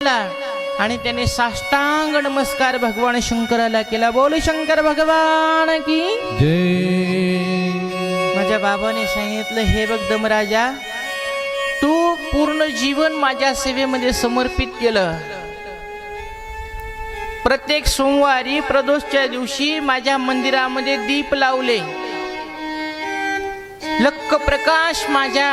केला. आणि त्याने साष्टांग नमस्कार भगवान शंकराला केला. बोल शंकर भगवान की? माझ्या बाबाने सांगितलं हे बघ दमराजा तू पूर्ण जीवन माझ्या सेवेमध्ये समर्पित केलं. प्रत्येक सोमवारी प्रदोषच्या दिवशी माझ्या मंदिरामध्ये दीप लावले. लक्क प्रकाश माझ्या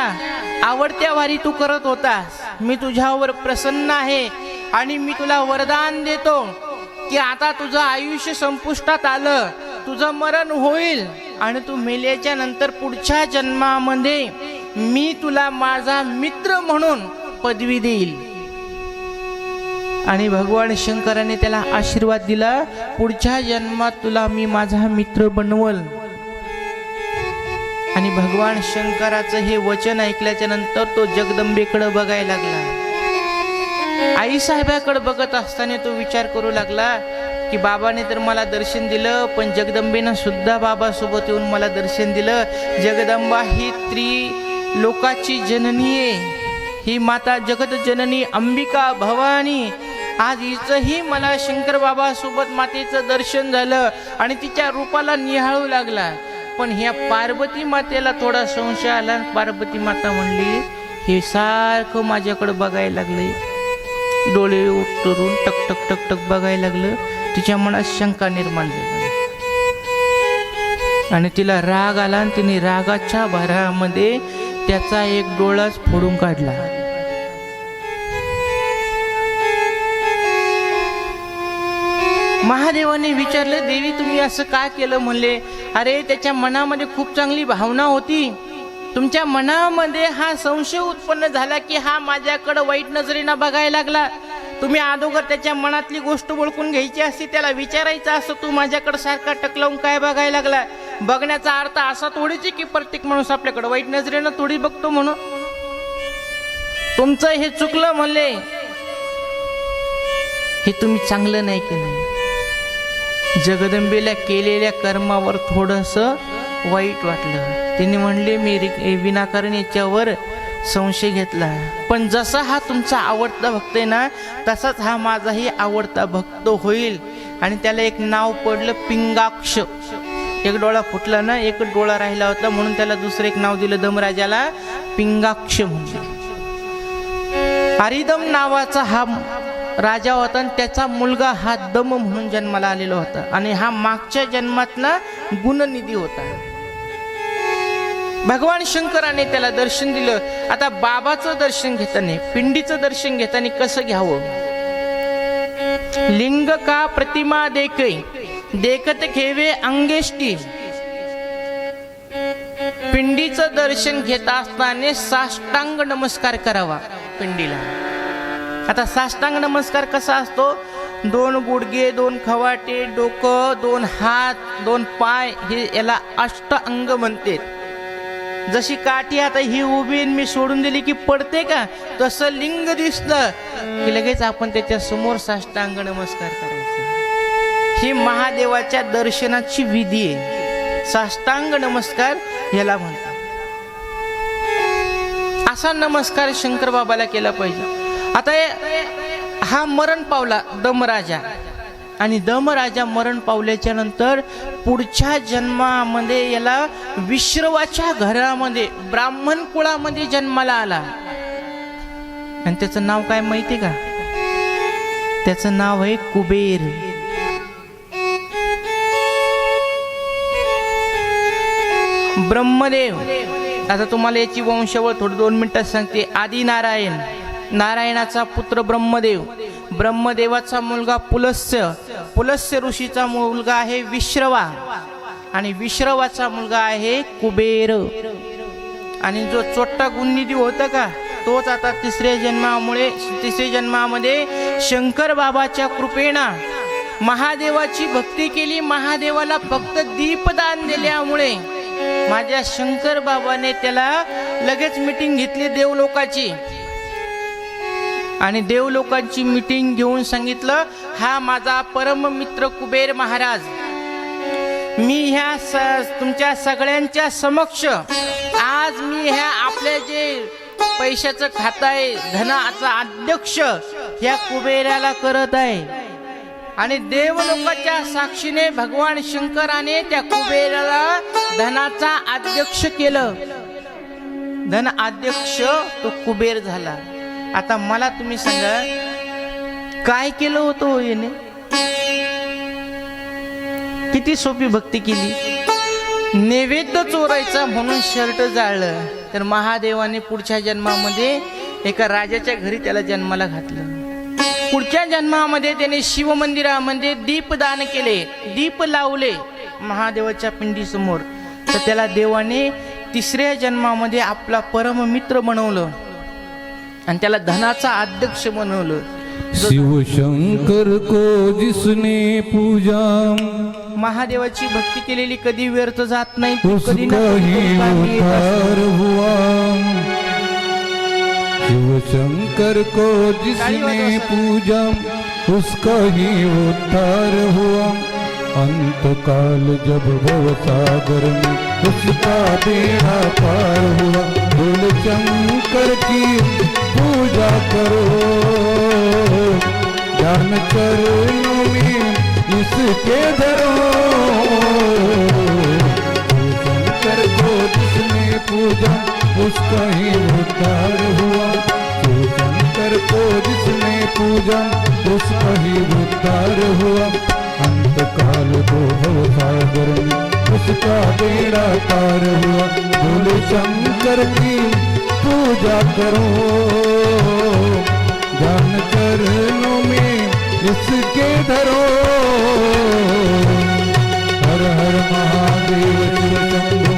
आवडत्या वारी तू करत होतास. मी तुझ्यावर प्रसन्न आहे आणि मी तुला वरदान देतो की आता तुझं आयुष्य संपुष्टात आलं. तुझं मरण होईल आणि तू मेल्याच्या नंतर पुढच्या जन्मामध्ये मी तुला माझा मित्र म्हणून पदवी देईल. आणि भगवान शंकराने त्याला आशीर्वाद दिला पुढच्या जन्मात तुला मी माझा मित्र बनवल. आणि भगवान शंकराचं हे वचन ऐकल्याच्या नंतर तो जगदंबेकडे बघायला लागला. आई साहेबाकडे बघत असताना तो विचार करू लागला की बाबाने तर मला दर्शन दिलं पण जगदंबेनं सुद्धा बाबासोबत येऊन मला दर्शन दिलं. जगदंबा ही त्रि लोकाची जननी आहे. ही माता जगत जननी अंबिका भवानी. आज हिचंही मला शंकर बाबासोबत मातेचं दर्शन झालं आणि तिच्या रूपाला निहाळू लागला. पण ह्या पार्वती मातेला थोडा संशय आला. आणि पार्वती माता म्हणली हे सारखं माझ्याकडे बघायला लागले डोळे उतरून टक टक टक टक बघायला लागलं. तिच्या मनात शंका निर्माण झाली. आणि तिला राग आला आणि तिने रागाच्या भरामध्ये त्याचा एक डोळाच फोडून काढला. महादेवाने विचारलं देवी तुम्ही असं का केलं? म्हणले अरे त्याच्या मनामध्ये खूप चांगली भावना होती. तुमच्या मनामध्ये हा संशय उत्पन्न झाला की हा माझ्याकडं वाईट नजरेनं बघायला लागला. तुम्ही अगोदर त्याच्या मनातली गोष्ट ओळखून घ्यायची असती त्याला विचारायचं असं तू माझ्याकडे सारखा टकलावून काय बघायला लागला? बघण्याचा अर्थ असा थोडीच आहे की प्रत्येक माणूस आपल्याकडे वाईट नजरेनं थोडी बघतो म्हणून. तुमचं हे चुकलं म्हणले. हे तुम्ही चांगलं नाही केलं जगदंबेला केलेल्या कर्मावर थोडंसं वाईट वाटलं. तिने म्हणले मी विनाकारण याच्यावर संशय घेतला. पण जसा हा तुमचा आवडता भक्त आहे ना तसाच हा माझाही आवडता भक्त होईल. आणि त्याला एक नाव पडलं पिंगाक्ष. एक डोळा फुटला ना एक डोळा राहिला होता म्हणून त्याला दुसरं एक नाव दिलं दमराजाला पिंगाक्ष म्हणून. हरिदम नावाचा हा राजा होता आणि त्याचा मुलगा हा दम म्हणून जन्माला आलेला होता. आणि हा मागच्या जन्मातला गुणनिधी होता. भगवान शंकराने त्याला दर्शन दिलं. आता बाबाचं दर्शन घेताना पिंडीचं दर्शन घेताना कसं घ्यावं? लिंग का प्रतिमा देख? देखत घेवे अंगेष्टी. पिंडीचं दर्शन घेत असताना साष्टांग नमस्कार करावा पिंडीला. आता साष्टांग नमस्कार कसा असतो? दोन गुडघे दोन खवाटे डोकं दोन हात दोन पाय हे याला अष्ट अंग म्हणते जशी काठी आता ही उभी मी सोडून दिली की पडते का? तसं लिंग दिसलं की लगेच आपण त्याच्यासमोर साष्टांग नमस्कार करायचा. ही महादेवाच्या दर्शनाची विधी आहे. साष्टांग नमस्कार याला म्हणतात. असा नमस्कार शंकर बाबाला केला पाहिजे. आता हा मरण पावला दमराजा. आणि दमराजा मरण पावल्याच्या नंतर पुढच्या जन्मामध्ये याला विश्रवाच्या घरामध्ये ब्राह्मण कुळामध्ये जन्माला आला. आणि त्याचं नाव काय माहिती का? त्याचं नाव आहे कुबेर. ब्रह्मदेव. आता तुम्हाला याची वंशावळ थोडी दोन मिनिटात सांगते. आदिनारायण. नारायणाचा पुत्र ब्रह्मदेव. ब्रह्मदेवाचा मुलगा पुलस्य. पुलस्य ऋषीचा मुलगा आहे विश्रवा. आणि विश्रवाचा मुलगा आहे कुबेर. आणि जो चोट्टा गुन्निधी होता का तोच आता तिसऱ्या जन्मामुळे तिसऱ्या जन्मामध्ये शंकर बाबाच्या कृपेना महादेवाची भक्ती केली. महादेवाला फक्त दीपदान दिल्यामुळे माझ्या शंकर बाबाने त्याला लगेच मिटिंग घेतली देवलोकाची. आणि देवलोकांची मिटिंग घेऊन सांगितलं हा माझा परम मित्र कुबेर महाराज मी ह्या स तुमच्या सगळ्यांच्या समक्ष आज मी ह्या आपले जे पैशाचं खातं आहे धनाचा अध्यक्ष या कुबेराला करत आहे. आणि देवलोकाच्या साक्षीने भगवान शंकराने त्या कुबेराला धनाचा अध्यक्ष केलं. धन अध्यक्ष तो कुबेर झाला. आता मला तुम्ही सांगा काय केलं होतं हो याने? किती सोपी भक्ती केली. नैवेद्य चोरायचा म्हणून शर्ट जाळलं तर महादेवाने पुढच्या जन्मामध्ये एका राजाच्या घरी त्याला जन्माला घातलं. पुढच्या जन्मामध्ये त्याने शिवमंदिरामध्ये दीपदान केले दीप लावले महादेवाच्या पिंडीसमोर. तर त्याला देवाने तिसऱ्या जन्मामध्ये आपला परम मित्र बनवलं. आणि त्याला धनाचा अध्यक्ष बनवलं जो शिव शंकर को जिसने पूजा महादेवाची भक्ती केलेली कधी व्यर्थ जात नाही ती कधी ना उसका कधी ही कामी येत असते. उद्धार हुआ। शिव शंकर को जिसने पूजा उसका ही उद्धार हुआ। अंत काल जब भव सागर में उसका बेड़ा पार हुआ। बोल शंकर की पूजा करो। ध्यान करो में इसके धरो। शंकर को जिसने पूजा उसका ही उद्धार हुआ। शंकर को जिसने पूजा उसका ही उद्धार हुआ। अंत काल को भव सागर में। उसका बेड़ा पार हुआ। भोले शंकर की पूजा करो। ज्ञान चरणों में इसके धरो। हर हर महादेव शिव शंभो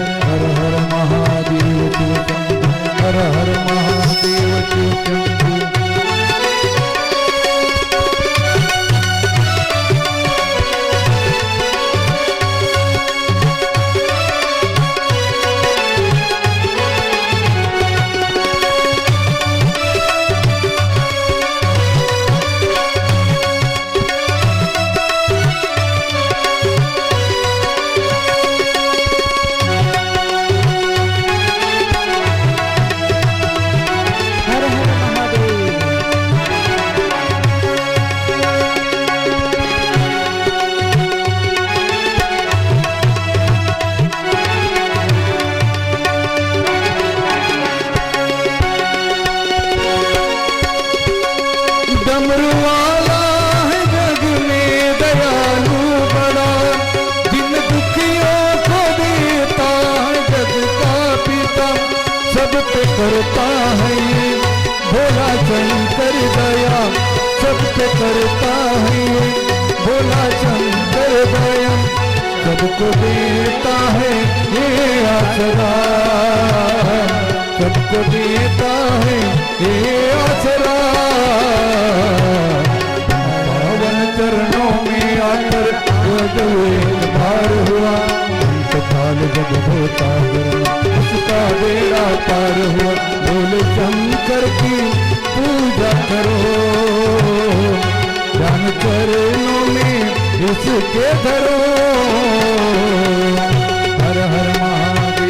डमरू वाला है जग में दयालु बड़ा जिन दुखियों को देता है जग का पिता। सब पे करता है ये भोला शंकर दया। सब पे करता है ये भोला शंकर दया। सबको देता है ये आसरा सबको देता है ये आसरा पावन चरणों में आकर हुआ काल जब होता उसका बेड़ा पार हुआ। बोल शंकर की पूजा करो। ज्ञान चरणों में इसके धरो। हर हर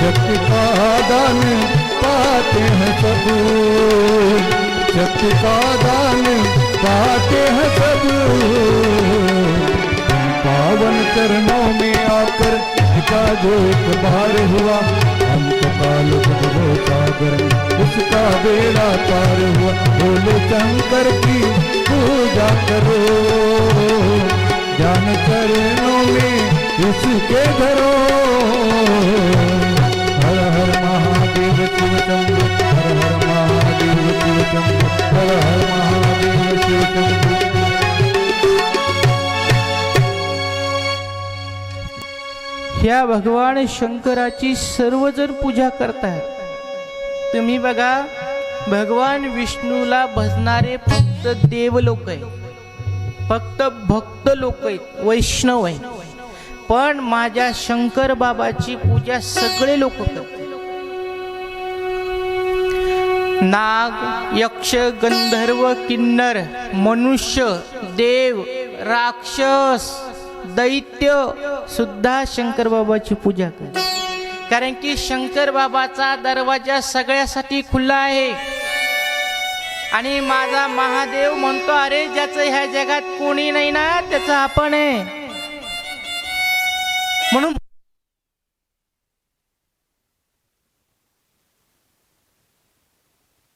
शक्ति का दान पाते हैं सब। शक्ति का दान पाते हैं सब। पावन चरणों में कर इसका जो एक बार हुआ। अंत काल भव सागर, उसका बेड़ा पार हुआ। बोले, शंकर की पूजा करो। ज्ञान चरणों में इसके धरो। ह्या भगवान शंकराची सर्वजण पूजा करतात तुम्ही बघा भगवान विष्णूला भजणारे फक्त देव लोक आहे फक्त भक्त लोक आहेत वैष्णव आहे पण माझ्या शंकर बाबाची पूजा सगळे लोक करतात. नाग यक्ष गंधर्व किन्नर मनुष्य देव राक्षस दैत्य सुद्धा शंकर बाबाची पूजा कर कारण की शंकर बाबाचा दरवाजा सगळ्यासाठी खुला आहे. आणि माझा महादेव म्हणतो अरे ज्याचं ह्या जगात कोणी नाही ना त्याचं आपण आहे. म्हणून